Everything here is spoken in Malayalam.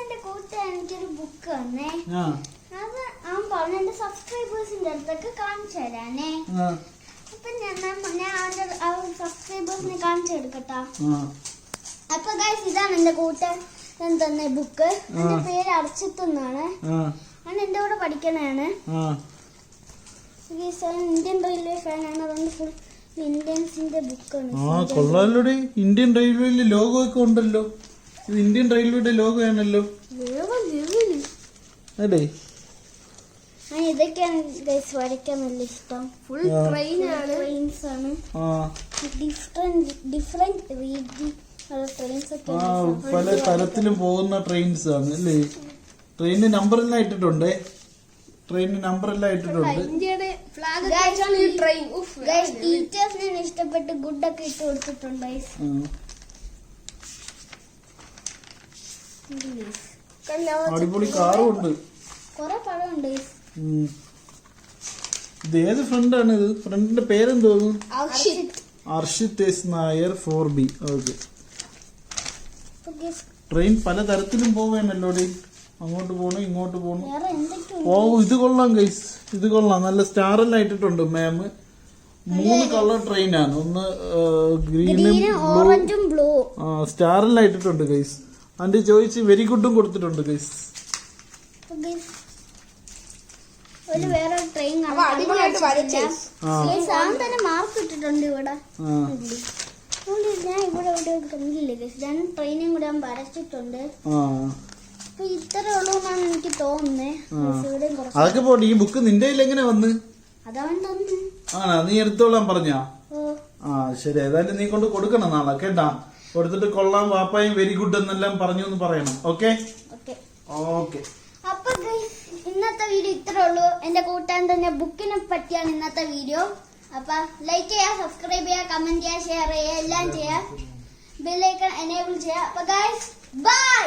എന്റെ കൂട്ടുകാരൻ എനിക്കൊരു ബുക്ക് വന്നേ. അത് അവൻ പറഞ്ഞു എന്റെ സബ്സ്ക്രൈബേഴ്സിന്റെ അടുത്തൊക്കെ കാണിച്ചു തരാനേ. അപ്പൊ ഞാൻ ഞാൻ അവന്റെ സബ്സ്ക്രൈബേഴ്സിനെ കാണിച്ചു കൊടുക്കട്ടാ. അപ്പൊ ഗൈസ് ഇതാണ് എന്റെ കൂട്ടുകാരൻ തന്ന ബുക്ക് എന്റെ പേര് അർച്ചിത്ത് എന്നാണ് അവൻ എന്റെ കൂടെ പഠിക്കണാണ് ഇന്ത്യൻ റെയിൽവേ ഫാനാണ് അതുകൊണ്ട് ഫുൾ ഇന്ത്യൻസിന്റെ ബുക്കാണ് ആ കൊള്ളാലോടി. ഇന്ത്യൻ റെയിൽവേയിൽ ലോഗോ ഒക്കെ ഉണ്ടല്ലോ. ഇത് ഇന്ത്യൻ റെയിൽവേയുടെ ലോഗോ ആണല്ലോ അല്ലേ ആ ഇതൊക്കെയാണ് ഗൈസ് വരയ്ക്കാൻ നല്ല ഇഷ്ടം. ഫുൾ ട്രെയിനാണ് ട്രെയിൻസ് ആണ്. ആ. ഡിഫറെന്റ് ഡിഫറെന്റ് രീതി പല തരത്തിലും പോകുന്ന ട്രെയിൻസ് ആണ് അല്ലേ? ട്രെയിന് നമ്പർ എല്ലാം ഇട്ടിട്ടുണ്ട്? ട്രെയിനിന് നമ്പർ എല്ലാം ഇട്ടിട്ടുണ്ട്. ഇന്ത്യയുടെ ഫ്ലാഗ് Guys, ഈ ട്രെയിൻ ഉഫ് ഗൈസ് ടീച്ചേഴ്സിനെ ഇഷ്ടപ്പെട്ട് ഗുഡ് ഒക്കെ ഇട്ട് കൊടുത്തിട്ടുണ്ട് ഗൈസ് ആ. അടിപൊളി കാറും ഉണ്ട് കൊറേ ഉം. ഇത് ഏത് ഫ്രണ്ടാണ് ഇത്? ഫ്രണ്ടിന്റെ പേരെന്തോന്നു Arshith. S Nair four B. Okay. Train പല തരത്തിലും പോവേണല്ലോ അങ്ങോട്ട് പോണു ഇങ്ങോട്ട് പോണു. ഓ ഇത് കൊള്ളാം ഗൈസ് ഇത് കൊള്ളാം. നല്ല സ്റ്റാർ എല്ലാം ഇട്ടിട്ടുണ്ട് മാം മൂന്ന് കളർ ട്രെയിനാണ് ഒന്ന് ഗ്രീനും ബ്ലൂ സ്റ്റാർ എല്ലാം ഇട്ടിട്ടുണ്ട് ഗൈസ് അതിന്റെ ചോദിച്ച് വെരി ഗുഡും കൊടുത്തിട്ടുണ്ട് ഗൈസ് ഒരു വേറെ ട്രെയിൻ തന്നെ മാർക്ക് ഇട്ടിട്ടുണ്ട് ഇവിടെ. ഞാൻ ഇവിടെ ഇവിടെ കണ്ടില്ലേ ഗൈസ് ഞാൻ ട്രെയിനും കൂടെ ഞാൻ വരച്ചിട്ടുണ്ട്. ആ. അപ്പൊ ഇത്ര ഉള്ളൂന്നാണ് എനിക്ക് തോന്നുന്നത് അതൊക്കെ പോട്ടെ ഈ ബുക്ക് നിന്റെ കയ്യിൽ എങ്ങനെ വന്ന്? അതവൻ തന്നു. ആണോ? നീ എടുത്തോളാൻ പറഞ്ഞാ? ആ ശരി. ഏതായാലും നീ കൊണ്ട് കൊടുക്കണം നാളെ കേട്ടാ? കൊടുത്തിട്ട് കൊള്ളാം വാപ്പായും വെരി ഗുഡ് എന്നെല്ലാം പറഞ്ഞു എന്ന് പറയണം. ഓക്കെ ഓക്കെ അപ്പൊ ഇന്നത്തെ വീഡിയോ ഇത്രേ ഉള്ളൂ. എന്റെ കൂട്ടാൻ തന്നെ ബുക്കിനെ പറ്റിയാണ് ഇന്നത്തെ വീഡിയോ അപ്പൊ ലൈക്ക് ചെയ്യുക സബ്സ്ക്രൈബ് ചെയ്യുക കമന്റ് ചെയ്യുക ഷെയർ ചെയ്യുക എല്ലാം ചെയ്യുക ബെല്ലൈക്കൺ എനേബിൾ ചെയ്യുക അപ്പൊ ഗൈസ് ബൈ